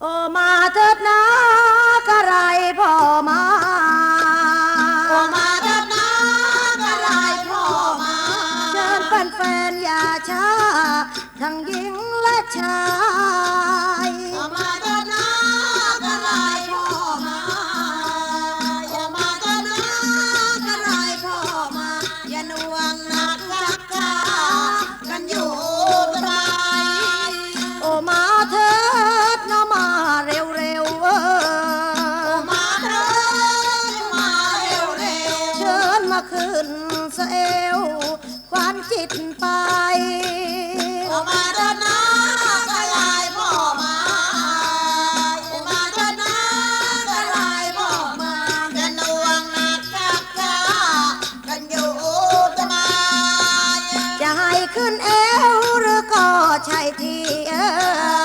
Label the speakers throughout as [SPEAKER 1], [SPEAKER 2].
[SPEAKER 1] โอมาเถิดนะกระไรพ่อมา
[SPEAKER 2] โอมาเถิดนะกระไรพ่อมา
[SPEAKER 1] เชิญแฟนๆอย่าช้า ทั้งหญิงและชาย
[SPEAKER 2] นเอวหรือ
[SPEAKER 1] ก็ใช่ที่เออ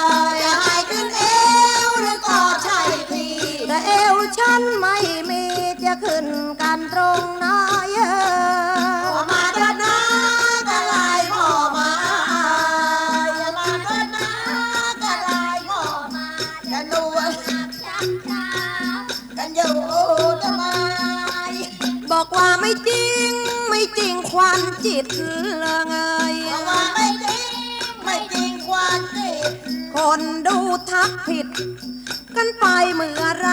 [SPEAKER 2] จิ
[SPEAKER 1] ตเลยไง
[SPEAKER 2] เพราะว่าไม่จริงไม่จริงความจริง
[SPEAKER 1] คนดูทักผิด กันไปเมื่อไร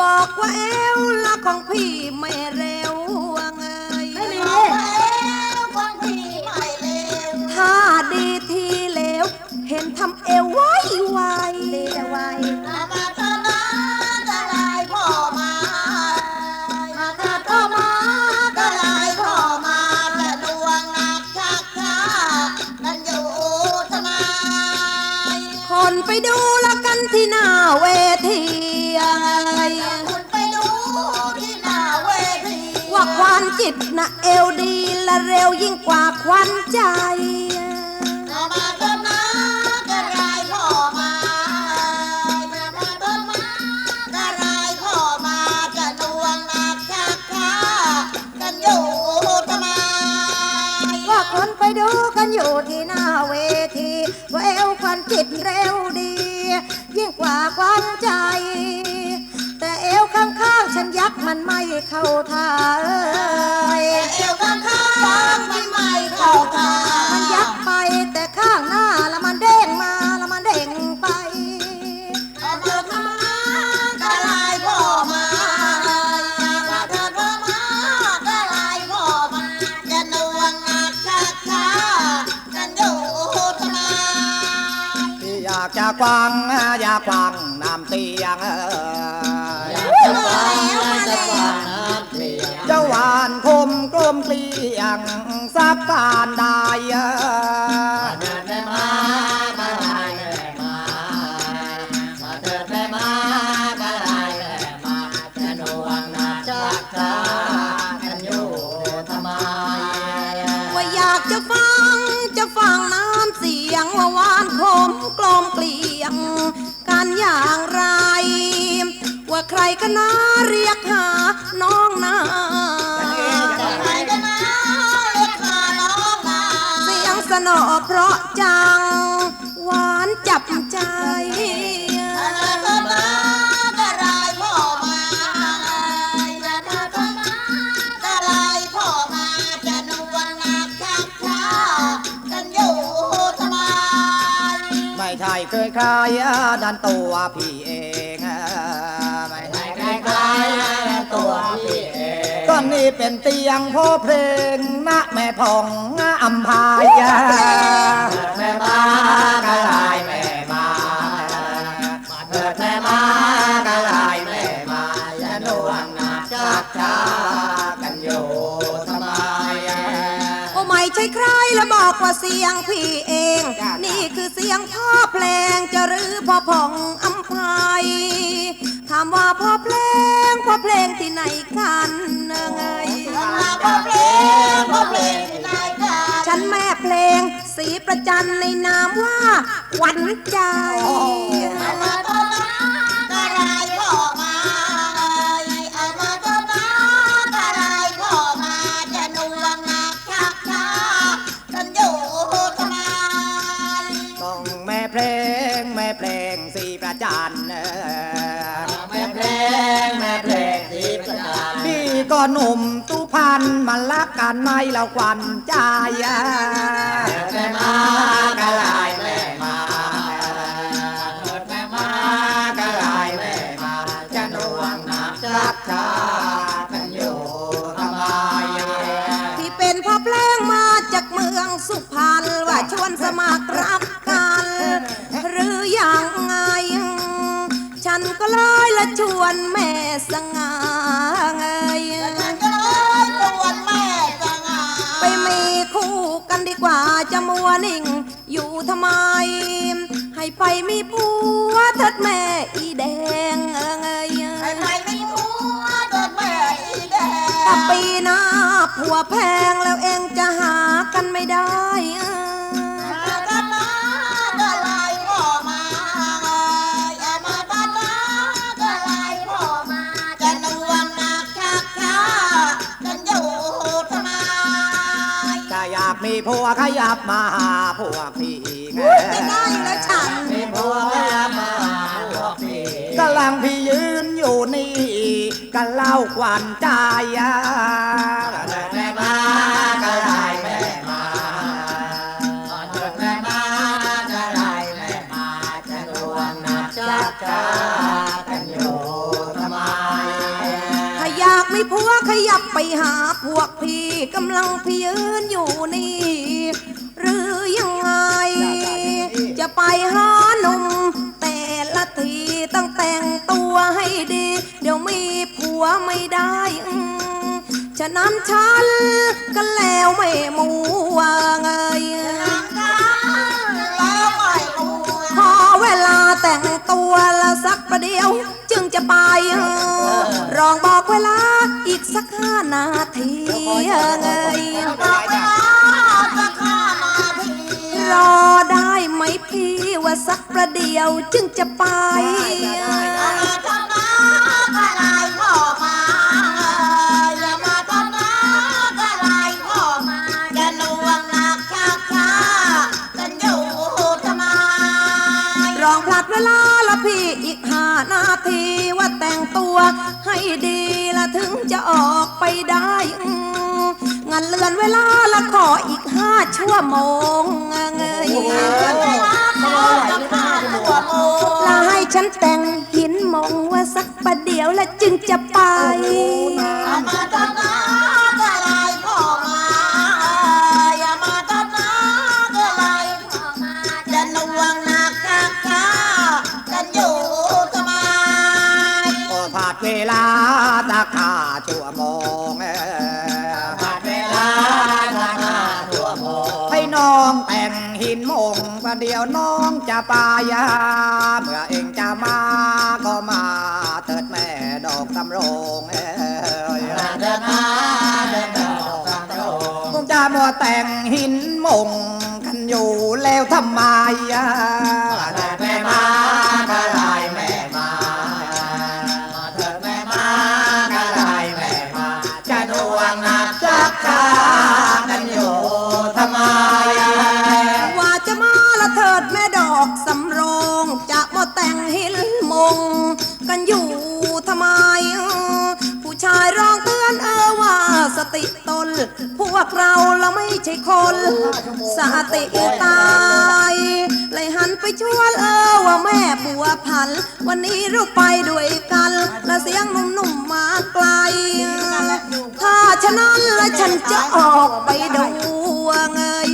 [SPEAKER 1] บอกว่าเอวละของพี่ไม่เร็วไง
[SPEAKER 2] ไม่มีแล้วความพี่ไม่เลว
[SPEAKER 1] ถ้าดีทีเลวเห็นทำเอวไว้ไวดีไว
[SPEAKER 2] มามาเถิด นจิ
[SPEAKER 1] ตนะเอวดีและเร็วยิ่งกว่าควันใจ
[SPEAKER 2] มามาเถิดนะกระไรพ่อมามามาเถิดมากระไรพ่อมาจะดวงหนักชักช้ากันอยู่ทำไม
[SPEAKER 1] ว่าคนไปดูกันอยู่ที่หน้าเวทีว่าเอวควันจิตเร็วดี ยิ่งกว่าควันใจ ข้างๆฉันยักมันไม่เข้าท่าเอ้ย
[SPEAKER 2] เอวข้างๆไม่ไม่เข้าทา
[SPEAKER 1] มันยักไปแต่ข้างหน้าล้วมันเด้งมาล้วมันเด้งไป
[SPEAKER 2] เกิดมากระไรพ่อมาเอาเถิดพ่อมากระไรพ่อมาจะนวงนักชักช้ากันอยู่ทำไม
[SPEAKER 3] ที่อยากจะกวางอยากกวางน้ำเตียงเออ มกลมเกลียงสักปานได้เออ
[SPEAKER 1] ว่าอยากจะฟังจะฟังน้ำเสียงว่าวานคมกลมเกลียงกันอย่างไร ว่าใครกันนะเรียกหาน้องนา สียงสนอเพราะจัง หวานจับใจ
[SPEAKER 2] เอาเถิดมากระไรพ่อมาจะเถิดมากระไรพ่อมาจะนวงนักชักช้ากันอยู่ทำไม
[SPEAKER 3] ไม่ใช่เคยใครดันตัวพี่เอง เป็นเตียงพ่อเพลงนะแม่พองอัมพายาแม่มากระลายแม่มาเถิดแม่มากระลายแม่มาอย่านวงนักชักชากันอยู่ทำไม
[SPEAKER 1] โอ้ไม่ใช่ใครแล้วบอกว่าเสียงพี่เอง นี่คือเสียงพ่อเพลงจะรือพ่อพองอัมพายามว่าพ่อเพลงพ่อเพลงที่ไหนกันไง
[SPEAKER 2] มาพ่อเพลงพ่อเพลงที่ไหนกัน
[SPEAKER 1] ฉันแม่เพลงสีประจันในนามว่าขวัญใจ
[SPEAKER 4] หนุ่มตุพันมันรักกันไหมเราควันใจอะ
[SPEAKER 2] แม่มากะลายแม่มาเกิดแม่มากะลายแม่มาจะนวงหนักจักชากันอยู่ทำไม
[SPEAKER 1] ที่เป็นพ่อเพลงมาจากเมืองสุพรรณว่าชวนสมัครรักกัน หรืออย่างไง ฉันก็เลยละชวนแม่สง่าไง
[SPEAKER 2] กัน
[SPEAKER 1] ดีกว่าจะมัวนิ่ง อยู่ทำไม ให้ไปมีผัวเถิดแม่อีแดงเออเงย
[SPEAKER 2] ให้ไปไม่หัวโดนแม่อีแด
[SPEAKER 1] ถ้างปีหน้าผัวแพงแล้วเองจะหากันไม่ได้
[SPEAKER 2] มี
[SPEAKER 4] ผัวขยับมาหาพวกพี่ไง
[SPEAKER 1] ไม่ได้อยู่แล้วฉัน
[SPEAKER 2] มีผัวมาพวกพี่
[SPEAKER 4] กำลังพี่ยืนอยู่นี่กันเล่าควันใจอะ
[SPEAKER 2] แม่มาาอยา
[SPEAKER 1] กมีผัวขยับไปหาพวกพี่กำลังพี่ยืนอยู่นี่ หรือยังไง จะไปหาหนุ่มแต่ละทีต้องแต่งตัวให้ดี เดี๋ยวมีผัวไม่ได้ฉะนั้นฉันก็แล้วไม่มัวไง
[SPEAKER 2] แล้วไม่รู้
[SPEAKER 1] ขอเวลาแต่งตัวละสักประเดี๋ยว จะไปเออรองบอกเวลาอีกสักห้านาทีเงย
[SPEAKER 2] บอกเวลาสักห้านาที
[SPEAKER 1] รอได้ไหมพี่ว่าสักประเดียวจึงจะไป องพลัดเวลาละพี่อีกห้านาทีว่าแต่งตัวให้ดีละถึงจะออกไปได้อืมงั้นเลื่อนเวลาละขออีกห้าชั่วโมงเงยลาให้ฉันแต่งหินมองว่าสักประเดี๋ยวแล้วจึงจะไป
[SPEAKER 2] อย่ามาทำน้ ชั่
[SPEAKER 4] วโมงเออ
[SPEAKER 2] ผ่านเวลาทางหน้าทั่วโมง
[SPEAKER 4] ให้น้องแต่งหินมงประเดี๋ยวน้องจะปายาเมื่อเองจะมาก็มาเถิดแม่ดอกสำโรงเอ้ย
[SPEAKER 2] เดินมาเดินดอกสังโร
[SPEAKER 4] คงจะมัวแต่งหินมงกันอยู่แล้วทำไมอะ
[SPEAKER 2] เรา
[SPEAKER 1] เราไม่ใช่คนสติตายเลยหันไปชวนเออว่าแม่บัวพัน วันนี้เราไปด้วยกัน และเสียงหนุ่มๆมาไกล ถ้าฉะนั้นและฉันจะออกไปดูเงย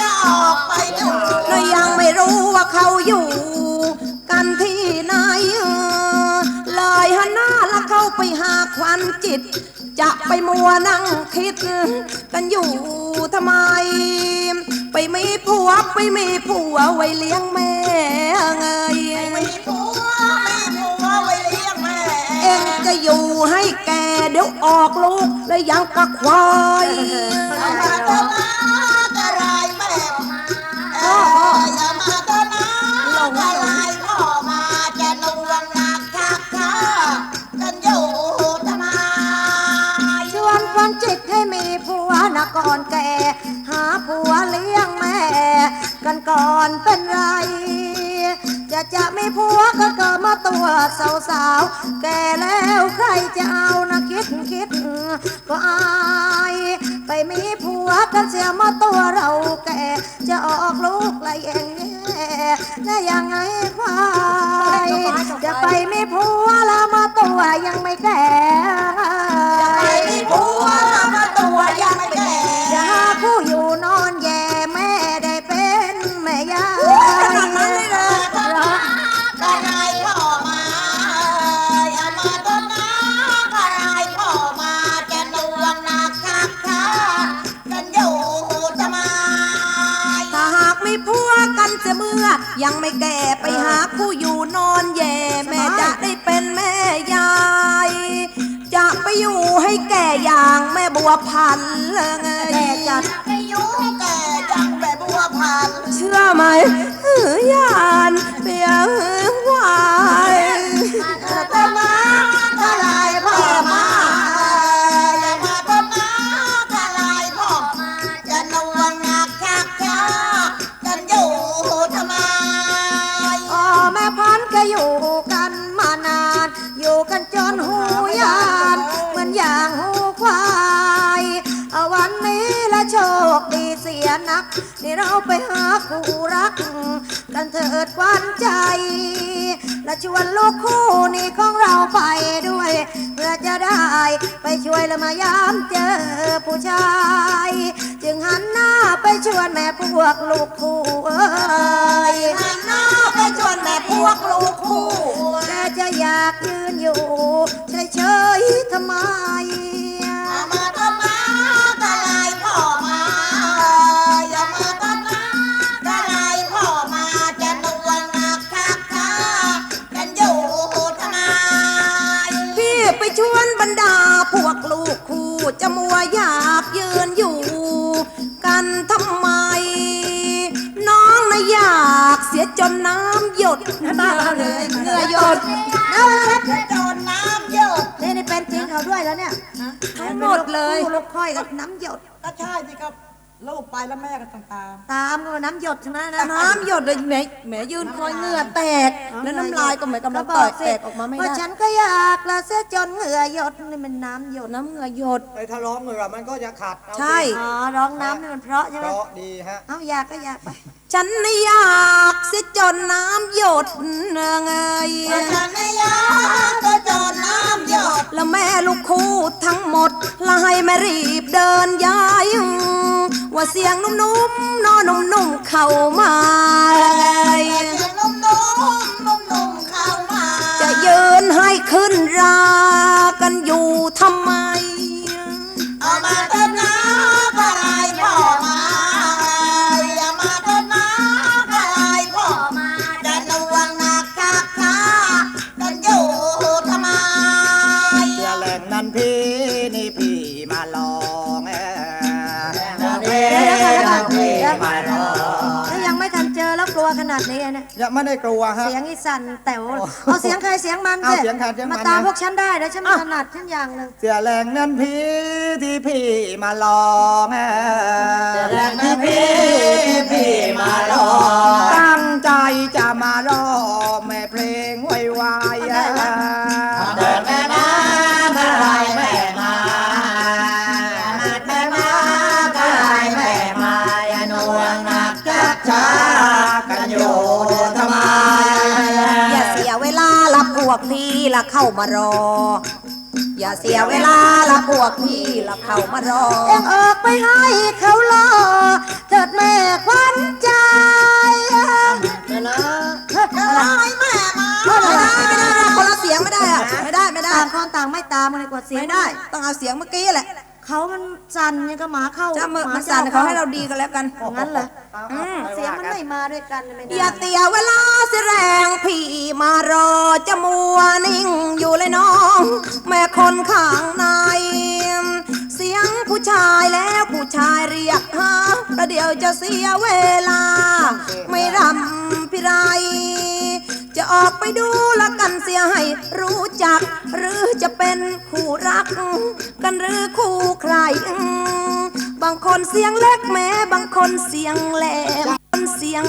[SPEAKER 2] จะออกไปดู
[SPEAKER 1] และยังไม่รู้ว่าเขาอยู่กันที่ไหนเลยหันหน้าและเข้าไปหาควันจิต จะไปมัวนั่งคิด กันอยู่ทำไม ไปมีผัวไปมีผัวไว้เลี้ยงแม่เงย
[SPEAKER 2] มีผัวมีผัวไว้เลี้ยงแม่
[SPEAKER 1] เอ็งจะอยู่ให้แกเดี๋ยวออกลูกแล้วยังกะควาย
[SPEAKER 2] อย่ามาตะนาก็ไล่แม่มาเอ จิ
[SPEAKER 1] ตให้มีผัวนะก่อนแก่ หาผัวเลี้ยงแม่ กันก่อนเป็นไร จะจะไม่
[SPEAKER 5] วสาวสาวแก่แล้วใครจะเอานะคิดคิด ก็อายไปมีผัวกันเสียมาตัวเราแก่ จะออกลูกละแยงแย่และยังไงควายจะไปมีผัวแล้วมาตัวยังไม่แก่ นอนแย่แม่
[SPEAKER 2] จะได้
[SPEAKER 1] เป็นแม่ยาย จะไปอยู่ให้แก่อย่างแม่บัวพันธุ์ไง
[SPEAKER 5] แก่จัด
[SPEAKER 2] ไปอยู่แก่ยังแบบบัวพันธุ์
[SPEAKER 1] เชื่อไหมเหือยาน
[SPEAKER 2] อยู่กันมา
[SPEAKER 5] นาน อยู่กันจนหูยานเหมือนอย่างหูควายเอาวันนี้ละโชคดีเสียนัก นี่เราไปหาคู่รัก กันเถิดวันใจ และชวนลูกคู่นี้ของเราไปด้วย เพื่อจะได้ไปช่วยละมายามเจอผู้ชาย จึงหันหน้าไปชวนแม่พวกลูกคู่เอ้ย
[SPEAKER 2] หันหน้าไปช วนแม่พวกลูกคู่
[SPEAKER 5] แต่จะอยากยืนอยู่เฉยๆทำไม
[SPEAKER 2] อย่ามาต้นนะกระไรพ่อมา อย่ามาต้นนะกระไรพ่อมา จะนวงนักคักค้ากันอยู่ทำไม
[SPEAKER 1] พี่ไปชวนบรรดาพวกลูกคู่จะมัวอยากยืนอยู่ กันทำไม ยจนน้ำหยด
[SPEAKER 5] บ้าเลยเหงื่อหยด
[SPEAKER 2] จะโดนน้ำหยด
[SPEAKER 5] นี่นี่เป็นจริงเขาด้วยแล้วเนี่ย
[SPEAKER 1] ทั้งหมดเลย
[SPEAKER 5] ลูกค่อยกับน้ำหยด
[SPEAKER 6] ก็ใช่สิครับลูกไปแล้วแม่ก็ต้องตาม
[SPEAKER 5] ตามน้ำหยดใช่ไหมนะ
[SPEAKER 1] น้ำหยดเลยแหมแหมยืนคอยเหงื่อแตกแล้วน้ำลายก็เหมือนกำลัง
[SPEAKER 5] บ
[SPEAKER 1] แต
[SPEAKER 5] ก
[SPEAKER 1] ก
[SPEAKER 5] สิ
[SPEAKER 1] แตกออกมาไม่
[SPEAKER 5] ว่า
[SPEAKER 1] ได้
[SPEAKER 5] ฉันก็อยากละเสียจนเหงื่อหยดนี่มันน้ำหยด
[SPEAKER 1] น้ำเหงื่อหยด
[SPEAKER 4] ไอ้ถ้าร้องเหงื่อมันก็จะขัด
[SPEAKER 1] ใช่
[SPEAKER 5] อ๋อร้องน้ำนี่มันเพราะใช่ไห
[SPEAKER 4] เพ
[SPEAKER 5] ม
[SPEAKER 4] ราะดีฮะ
[SPEAKER 5] เอาอยากก็อยากไป
[SPEAKER 1] ฉันน่ะอยากเสียจนน้ำหยดไง
[SPEAKER 2] ฉันไม่อยากจะโดนน้ำหยด
[SPEAKER 1] แล้วแม่ลูกคู่ทั้งหมดละให้แม่รีบเดินย้าย ว่าเสียงนุ่มๆนอนนุ่มๆเข้ามาไง
[SPEAKER 2] เสียงนุ่มๆนุ่มๆเข้ามา
[SPEAKER 1] จะยืนให้ขึ้นรากันอยู่ทำไม
[SPEAKER 2] ไม่ได้
[SPEAKER 5] กลัว
[SPEAKER 4] ฮะ
[SPEAKER 5] เสียงอีสั่นแต๋วเอาเสียงใครเสียงมัน
[SPEAKER 4] เอาเสียงใครเสียงมัน
[SPEAKER 5] มาตาม
[SPEAKER 4] นะ
[SPEAKER 5] พวกฉันได้แล้วฉันไม่ถนัดฉันอย่างหนึ่ง
[SPEAKER 4] เสียแหล่งนั้นพี่ที่พี่มาลองเออเสียแหล่งนั้นพี่พี่มาลอง ตั้งใจจะมาร้องแม่เพลงไว้ไพ
[SPEAKER 1] วกพี่ละเข้ามารอ อย่าเสียเวลาละพวกพี่ละเข้ามารอ
[SPEAKER 5] เอ็งออกไปให้เขารอเถิดแม่ควันใจนะนะ
[SPEAKER 2] อะไรแม่มา
[SPEAKER 1] ไม่ได้ไม่ได้คนละเสียงไม่ได้อะไม่ได้ไม่ได้
[SPEAKER 5] ต่างคนต่างไม่ตามกันเลยกว่าเสียง
[SPEAKER 1] ไม่ได้ ต้องเอาเสียงเมื่อกี้แหละ
[SPEAKER 5] เขามันสั่นยังกับหมาเข้า
[SPEAKER 1] จะมา
[SPEAKER 5] ห
[SPEAKER 1] มาสั่น
[SPEAKER 5] จ้
[SPEAKER 1] เขาให้เราดีกันแล้วกัน
[SPEAKER 5] งั้นเหรอ
[SPEAKER 1] อืม
[SPEAKER 5] เสียงมันไม่มาด้วยกันไม่ได้
[SPEAKER 1] อย่าเสียเวลาเสียแรงพี่มารอ จะมัวนิ่งอยู่เลยน้อง แม่คนข้างใน เสียงผู้ชายแล้วผู้ชายเรียกหาประเดี๋ยวจะเสียเวลา ไม่รำพิไร จะออกไปดูละกันเสียให้รู้จัก หรือจะเป็นคู่รัก กันหรือคู่ใคร บางคนเสียงเล็กแม้บางคนเสียงแหลมเสียง